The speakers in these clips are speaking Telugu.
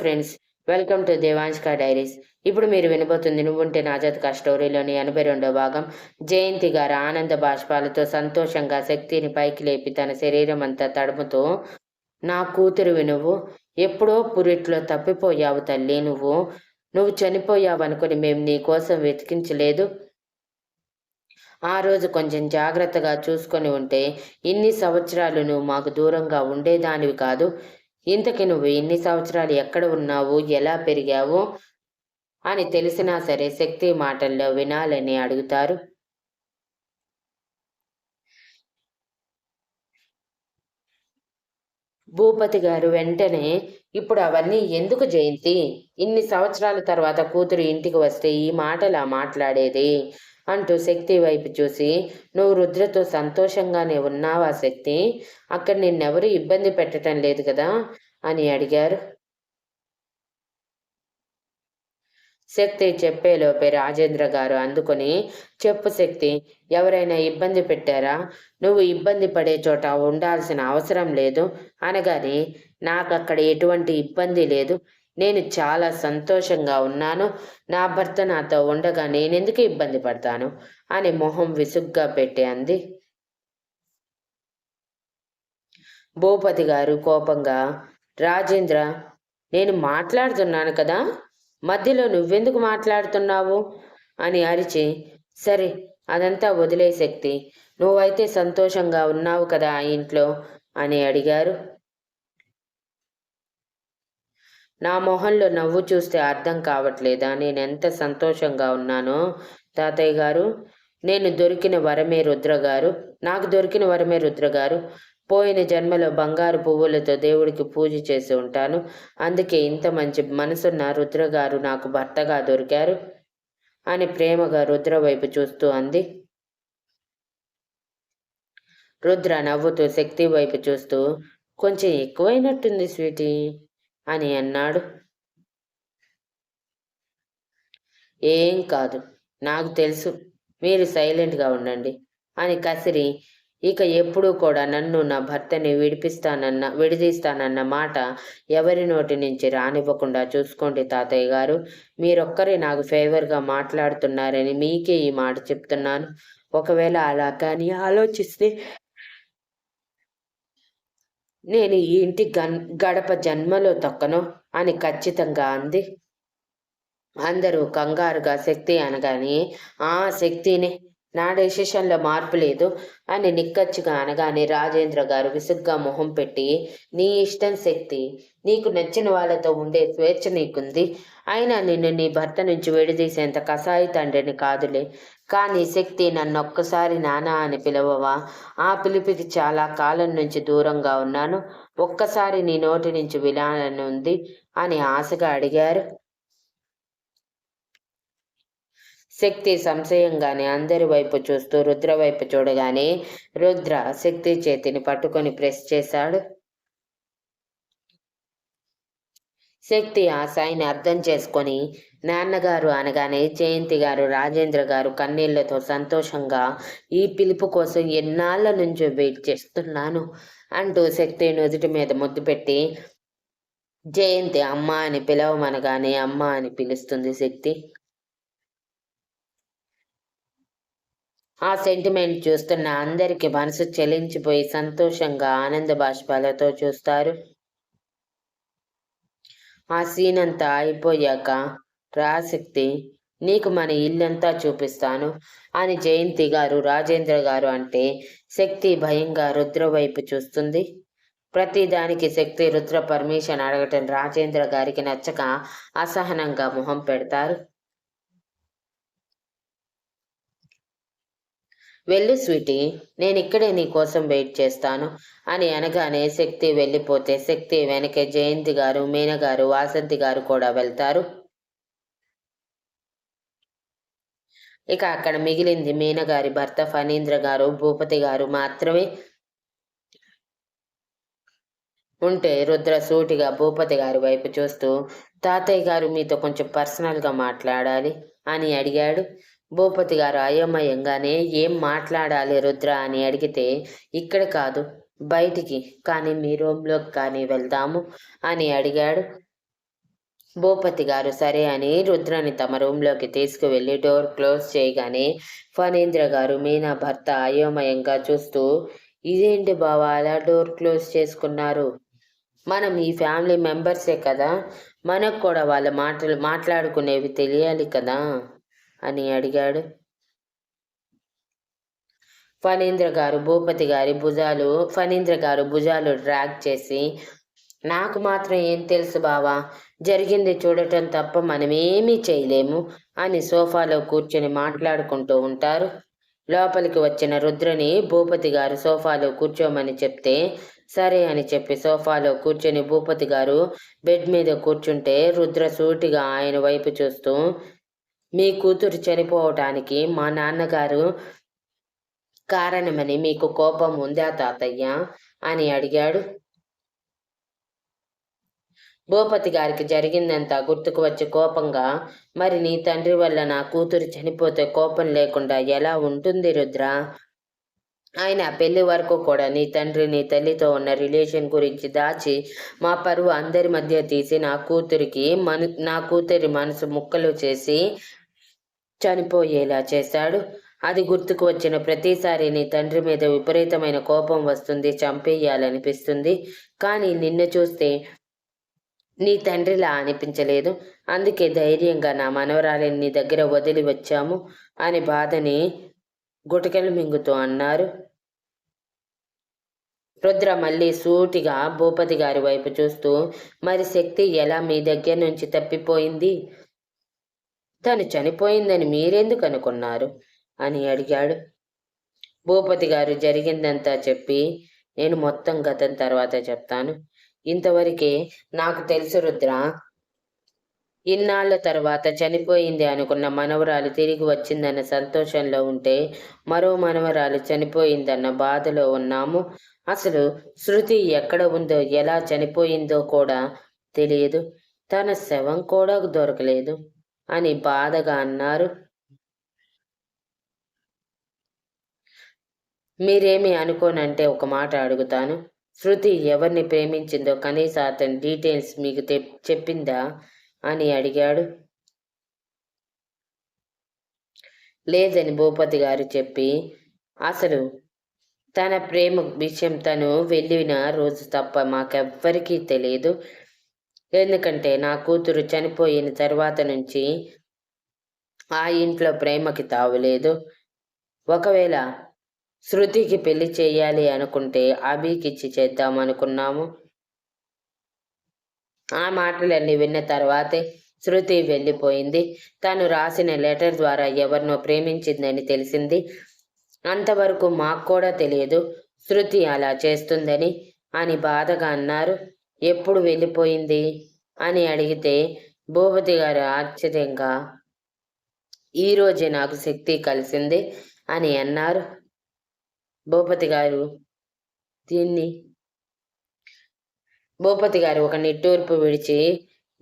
ఫ్రెండ్స్ వెల్కమ్ టు దేవాంష్క డైరీస్. ఇప్పుడు మీరు వినబోతుంది నువ్వుంటే నా జతక స్టోరీలోని ఎనభై రెండో భాగం. జయంతి గారు ఆనంద బాష్పాలతో సంతోషంగా శక్తిని పైకి లేపి తన శరీరం అంతా తడుముతూ నా కూతురు నువ్వు ఎప్పుడో పురిట్లో తప్పిపోయావు తల్లి నువ్వు నువ్వు చనిపోయావనుకుని మేము నీ కోసం వెతికించలేదు. ఆ రోజు కొంచెం జాగ్రత్తగా చూసుకొని ఉంటే ఇన్ని సంవత్సరాలు నువ్వు మాకు దూరంగా ఉండేదానివి కాదు. ఇంతకి నువ్వు ఇన్ని సంవత్సరాలు ఎక్కడ ఉన్నావు? ఎలా పెరిగావు? అని తెలిసినా సరే శక్తి మాటల్లో వినాలని అడుగుతారు. భూపతి గారు వెంటనే ఇప్పుడు అవన్నీ ఎందుకు జయంతి? ఇన్ని సంవత్సరాల తర్వాత కూతురు ఇంటికి వస్తే ఈ మాటలా మాట్లాడేది? అంటూ శక్తి వైపు చూసి నువ్వు రుద్రతో సంతోషంగానే ఉన్నావా శక్తి? అక్కడ నిన్నెవరూ ఇబ్బంది పెట్టడం లేదు కదా? అని అడిగారు. శక్తి చెప్పేలోపే రాజేంద్ర గారు అందుకొని చెప్పు శక్తి ఎవరైనా ఇబ్బంది పెట్టారా? నువ్వు ఇబ్బంది పడే చోట ఉండాల్సిన అవసరం లేదు. అనగానే నాకు అక్కడ ఎటువంటి ఇబ్బంది లేదు. నేను చాలా సంతోషంగా ఉన్నాను. నా భర్త నాతో ఉండగా నేనెందుకు ఇబ్బంది పడతాను? అని మొహం విసుగ్గా పెట్టి అంది. భూపతి గారు కోపంగా రాజేంద్ర నేను మాట్లాడుతున్నాను కదా? మధ్యలో నువ్వెందుకు మాట్లాడుతున్నావు? అని అరిచి సరే అదంతా వదిలే శక్తి. నువ్వైతే సంతోషంగా ఉన్నావు కదా ఆ ఇంట్లో? అని అడిగారు. నా మొహంలో నవ్వు చూస్తే అర్థం కావట్లేదా? నేను ఎంత సంతోషంగా ఉన్నానో? తాతయ్య గారు నేను దొరికిన వరమే రుద్ర గారు. నాకు దొరికిన వరమే రుద్ర గారు. పోయిన జన్మలో బంగారు పువ్వులతో దేవుడికి పూజ చేసి ఉంటాను. అందుకే ఇంత మంచి మనసున్న రుద్ర గారు నాకు భర్తగా దొరికారు అని ప్రేమగా రుద్ర వైపు చూస్తూ అంది. రుద్ర నవ్వుతూ శక్తి వైపు చూస్తూ కొంచెం ఎక్కువైనట్టుంది స్వీటీ. అని అన్నాడు. ఏం కాదు నాకు తెలుసు మీరు సైలెంట్గా ఉండండి అని కసిరి. ఇక ఎప్పుడూ కూడా నన్ను నా భర్తని విడిపిస్తానన్న విడిదీస్తానన్న మాట ఎవరి నోటి నుంచి రానివ్వకుండా చూసుకోండి తాతయ్య గారు. మీరొక్కరే నాకు ఫేవర్గా మాట్లాడుతున్నారని మీకే ఈ మాట చెప్తున్నాను. ఒకవేళ అలా కానీ ఆలోచిస్తే నేను ఈ ఇంటి గన్ గడప జన్మలో తొక్కను అని ఖచ్చితంగా అంది. అందరూ కంగారుగా శక్తి అనగానే ఆ శక్తిని నా డెసిషన్లో మార్పు లేదు అని నిక్కచ్చిగా అనగానే రాజేంద్ర గారు విసుగ్గా మొహం పెట్టి నీ ఇష్టం శక్తి నీకు నచ్చిన వాళ్ళతో ఉండే స్వేచ్ఛ నీకుంది. అయినా నిన్ను నీ భర్త నుంచి విడదీసేంత కసాయి తండ్రిని కాదులే. కానీ శక్తి నన్ను ఒక్కసారి నానా అని పిలవవా? ఆ పిలిపికి చాలా కాలం నుంచి దూరంగా ఉన్నాను. ఒక్కసారి నీ నోటి నుంచి వినాలని ఉంది అని ఆశగా అడిగారు. శక్తి సంశయంగానే అందరి వైపు చూస్తూ రుద్ర వైపు చూడగానే రుద్ర శక్తి చేతిని పట్టుకొని ప్రెస్ చేశాడు. శక్తి ఆ సాయిని అర్థం చేసుకొని నాన్నగారు అనగానే జయంతి గారు రాజేంద్ర గారు కన్నీళ్ళతో సంతోషంగా ఈ పిలుపు కోసం ఎన్నాళ్ళ నుంచో వెయిట్ చేస్తున్నాను అంటూ శక్తి నుదుటి మీద ముద్దు పెట్టి జయంతి అమ్మ అని పిలవమనగానే అమ్మ అని పిలుస్తుంది శక్తి. ఆ సెంటిమెంట్ చూస్తున్న అందరికీ మనసు చెలించిపోయి సంతోషంగా ఆనంద బాష్పాలతో చూస్తారు. ఆ సీన్ అంతా అయిపోయాక రాశక్తి నీకు మన ఇల్లంతా చూపిస్తాను అని జయంతి గారు రాజేంద్ర గారు అంటే శక్తి భయంగా రుద్ర వైపు చూస్తుంది. ప్రతిదానికి శక్తి రుద్ర పర్మిషన్ అడగటం రాజేంద్ర గారికి నచ్చక అసహనంగా మొహం పెడతారు. వెళ్ళు స్వీటీ. నేను ఇక్కడే నీ కోసం వెయిట్ చేస్తాను అని అనగానే శక్తి వెళ్ళిపోతే శక్తి వెనకే జయంతి గారు మీనగారు వాసంతి గారు కూడా వెళ్తారు. ఇక అక్కడ మిగిలింది మీనగారి భర్త ఫణీంద్ర గారు భూపతి గారు మాత్రమే. ఉంటే రుద్ర సూటిగా భూపతి గారి వైపు చూస్తూ తాతయ్య గారు మీతో కొంచెం పర్సనల్గా మాట్లాడాలి అని అడిగాడు. భూపతి గారు అయోమయంగానే ఏం మాట్లాడాలి రుద్ర అని అడిగితే ఇక్కడ కాదు బయటికి కానీ మీ రూమ్లోకి కానీ వెళ్దాము అని అడిగాడు. భూపతి గారు సరే అని రుద్రని తమ రూమ్లోకి తీసుకువెళ్ళి డోర్ క్లోజ్ చేయగానే ఫణీంద్ర గారు మీనా భర్త అయోమయంగా చూస్తూ ఇదేంటి బావా అలా డోర్ క్లోజ్ చేసుకున్నారు? మనం ఈ ఫ్యామిలీ మెంబర్సే కదా? మనకు కూడా వాళ్ళ మాటలు మాట్లాడుకునేవి తెలియాలి కదా? అని అడిగాడు. ఫణీంద్ర గారు భూపతి గారి భుజాలు ఫణీంద్ర గారు భుజాలు డ్రాగ్ చేసి నాకు మాత్రం ఏం తెలుసు బావా జరిగింది చూడటం తప్ప మనమేమీ చేయలేము అని సోఫాలో కూర్చొని మాట్లాడుకుంటూ ఉంటారు. లోపలికి వచ్చిన రుద్రని భూపతి గారు సోఫాలో కూర్చోమని చెప్తే సరే అని చెప్పి సోఫాలో కూర్చొని భూపతి గారు బెడ్ మీద కూర్చుంటే రుద్ర సూటిగా ఆయన వైపు చూస్తూ మీ కూతురు చనిపోవటానికి మా నాన్నగారు కారణమని మీకు కోపం ఉందా తాతయ్య? అని అడిగాడు. భూపతి గారికి జరిగిందంతా గుర్తుకు వచ్చి కోపంగా మరి నీ తండ్రి వల్ల నా కూతురు చనిపోతే కోపం లేకుండా ఎలా ఉంటుంది రుద్ర? ఆయన పెళ్ళి వరకు కూడా నీ తండ్రి నీ తల్లితో ఉన్న రిలేషన్ గురించి దాచి మా పరువు అందరి మధ్య తీసి నా కూతురికి మను నా కూతురి మనసు ముక్కలు చేసి చనిపోయేలా చేశాడు. అది గుర్తుకు వచ్చిన ప్రతిసారి నీ తండ్రి మీద విపరీతమైన కోపం వస్తుంది చంపేయాలనిపిస్తుంది. కానీ నిన్ను చూస్తే నీ తండ్రిలా అనిపించలేదు. అందుకే ధైర్యంగా నా మనవరాలిని నీ దగ్గర వదిలి వచ్చాము అని బాధని గుటకెలు మింగుతూ అన్నారు. రుద్ర మళ్ళీ సూటిగా భూపతి గారి వైపు చూస్తూ మరి శక్తి ఎలా మీ దగ్గర నుంచి తప్పిపోయింది? తను చనిపోయిందని మీరెందుకు అనుకున్నారు? అని అడిగాడు. భూపతి గారు జరిగిందంతా చెప్పి నేను మొత్తం గతం తర్వాత చెప్తాను. ఇంతవరకే నాకు తెలుసు రుద్ర ఇన్నాళ్ళ తర్వాత చనిపోయింది అనుకున్న మనవరాలు తిరిగి వచ్చిందన్న సంతోషంలో ఉంటే మరో మనవరాలు చనిపోయిందన్న బాధలో ఉన్నాము. అసలు శృతి ఎక్కడ ఉందో ఎలా చనిపోయిందో కూడా తెలియదు. తన శవం కూడా దొరకలేదు. అని బాధగా అన్నారు. మీరేమి అనుకోనంటే ఒక మాట అడుగుతాను. శృతి ఎవరిని ప్రేమించిందో కనీసం అతని డీటెయిల్స్ మీకు చెప్పిందా? అని అడిగాడు. లేదని భూపతి గారు చెప్పి అసలు తన ప్రేమ విషయం తను వెళ్ళిన రోజు తప్ప మాకెవ్వరికీ తెలియదు ఎందుకంటే నా కూతురు చనిపోయిన తర్వాత నుంచి ఆ ఇంట్లో ప్రేమకి తావులేదు ఒకవేళ శృతికి పెళ్ళి చేయాలి అనుకుంటే అభికిచ్చి చేద్దాం అనుకున్నాము. ఆ మాటలన్నీ విన్న తర్వాతే శృతి వెళ్ళిపోయింది. తను రాసిన లెటర్ ద్వారా ఎవరినో ప్రేమించిందని తెలిసింది. అంతవరకు మాకు కూడా తెలియదు. శృతి అలా చేస్తుందని అని బాధగా అన్నారు. ఎప్పుడు వెళ్ళిపోయింది? అని అడిగితే భూపతి గారు ఆశ్చర్యంగా ఈరోజే నాకు శక్తి కలిసింది అని అన్నారు. భూపతి గారు దీన్ని భూపతి గారు ఒక నిట్టూర్పు విడిచి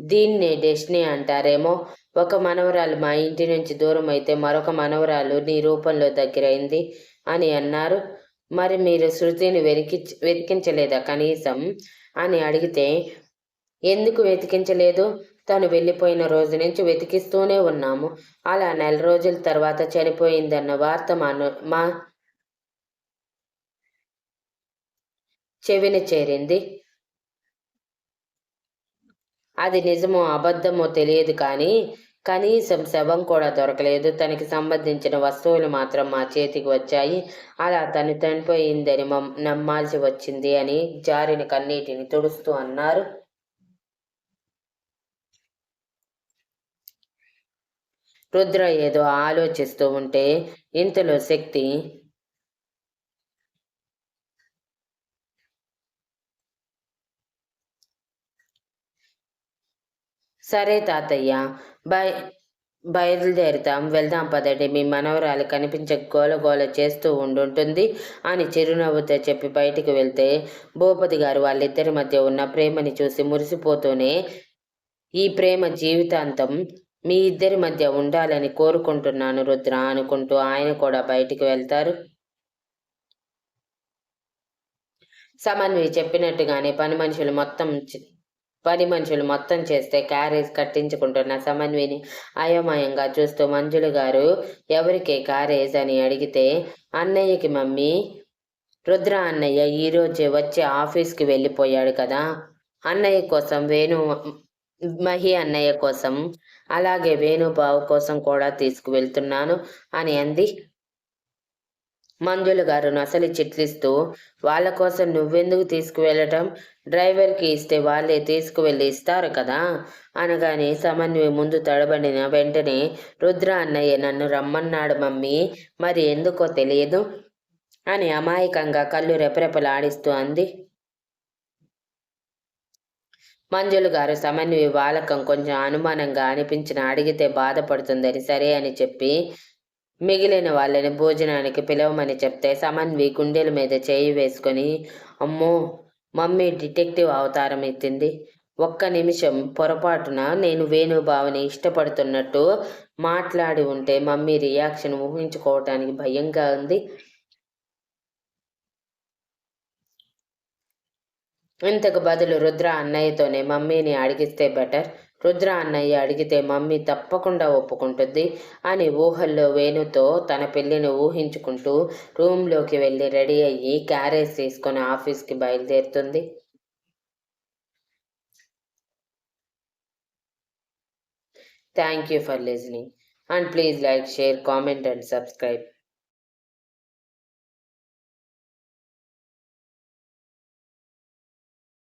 దీన్ని డెస్టినీ అంటారేమో. ఒక మనవరాలు మా ఇంటి నుంచి దూరం అయితే మరొక మనవరాలు నీ రూపంలో దగ్గరైంది అని అన్నారు. మరి మీరు శృతిని వెరికి వెతికించలేదా కనీసం? అని అడిగితే ఎందుకు వెతికించలేదు? తను వెళ్ళిపోయిన రోజు నుంచి వెతికిస్తూనే ఉన్నాము. అలా నెల రోజుల తర్వాత చనిపోయిందన్న వార్త మా మా చెవిని చేరింది. అది నిజమో అబద్ధమో తెలియదు కానీ కనీసం శవం కూడా దొరకలేదు. తనకి సంబంధించిన వస్తువులు మాత్రం మా చేతికి వచ్చాయి. అలా తను చనిపోయిందని నమ్మాల్సి వచ్చింది అని జారిన కన్నీటిని తుడుస్తూ అన్నారు. రుద్ర ఏదో ఆలోచిస్తూ ఉంటే ఇంతలో శక్తి సరే తాతయ్య. బయ బయలుదేరుతాం వెళ్దాం పదండి. మీ మనవరాలు కనిపించక గోల గోల చేస్తూ ఉండుంటుంది అని చిరునవ్వుతో చెప్పి బయటికి వెళ్తే భూపతి గారు వాళ్ళిద్దరి మధ్య ఉన్న ప్రేమని చూసి మురిసిపోతూనే ఈ ప్రేమ జీవితాంతం మీ ఇద్దరి మధ్య ఉండాలని కోరుకుంటున్నాను రుద్ర అనుకుంటూ ఆయన కూడా బయటికి వెళ్తారు. సమన్వి చెప్పినట్టుగానే పని మనుషులు మొత్తం పని మనుషులు మొత్తం చేస్తే క్యారేజ్ కట్టించుకుంటున్న సమన్విని అయోమయంగా చూస్తూ మంజులు గారు ఎవరికి క్యారేజ్? అని అడిగితే అన్నయ్యకి మమ్మీ. రుద్ర అన్నయ్య ఈరోజే వచ్చి ఆఫీస్కి వెళ్ళిపోయాడు కదా. అన్నయ్య కోసం వేణు మహి అన్నయ్య కోసం అలాగే వేణుబాబు కోసం కూడా తీసుకువెళ్తున్నాను అని అంది. మంజుల గారు నసలి చిట్లిస్తూ వాళ్ళ కోసం నువ్వెందుకు తీసుకువెళ్ళటం? డ్రైవర్కి ఇస్తే వాళ్ళే తీసుకువెళ్ళి ఇస్తారు కదా అనగానే సమన్వి ముందు తడబడిన వెంటనే రుద్ర అన్నయ్య నన్ను రమ్మన్నాడు మమ్మీ మరి ఎందుకో తెలియదు అని అమాయకంగా కళ్ళు రెపరెపలాడిస్తూ అంది. మంజులు గారు సమన్వి వాలకం కొంచెం అనుమానంగా అనిపించిన అడిగితే బాధపడుతుందని సరే అని చెప్పి మిగిలిన వాళ్ళని భోజనానికి పిలవమని చెప్తే సమన్వి గుండెల మీద చేయి వేసుకొని అమ్మో మమ్మీ డిటెక్టివ్ అవతారం ఎత్తింది. ఒక్క నిమిషం పొరపాటున నేను వేణుబావని ఇష్టపడుతున్నట్టు మాట్లాడి ఉంటే మమ్మీ రియాక్షన్ ఊహించుకోవటానికి భయంగా ఉంది. ఇంతకు బదులు రుద్ర అన్నయ్యతోనే మమ్మీని అడిగిస్తే బెటర్. రుద్ర అన్నయ్య అడిగితే మమ్మీ తప్పకుండా ఒప్పుకుంటుంది అని ఊహల్లో వేణుతో తన పెళ్ళిని ఊహించుకుంటూ రూమ్లోకి వెళ్ళి రెడీ అయ్యి క్యారేజ్ తీసుకొని ఆఫీస్కి బయలుదేరుతుంది. Thank you for listening and please like share comment and subscribe.